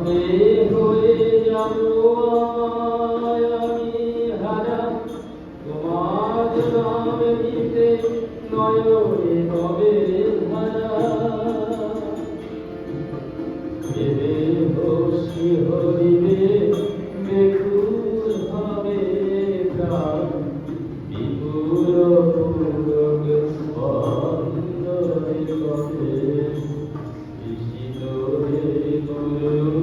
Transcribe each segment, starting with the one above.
হবে হয়ে যাব আমি হারা তোমার নাম নিতে নয়নে হবে হারা খুশি হইবে বেকুল হবে প্রাণ, বিপুল পুরা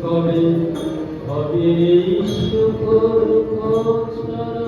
তবে হবে সুখ ছাড়া?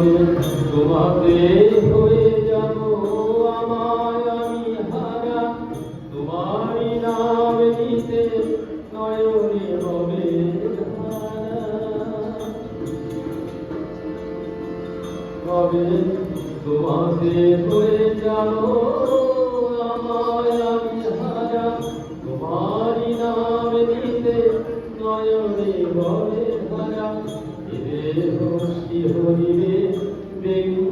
করে তোমাতে হয়ে যাব আমায় আমি হারা তোমারই নাম নিতে নয়নে হবে কবে তোমাতে হয়ে যাব আমায় আমি হারা তোমারই নাম নিতে নয়নে হবে হারা হরিবে Thank you.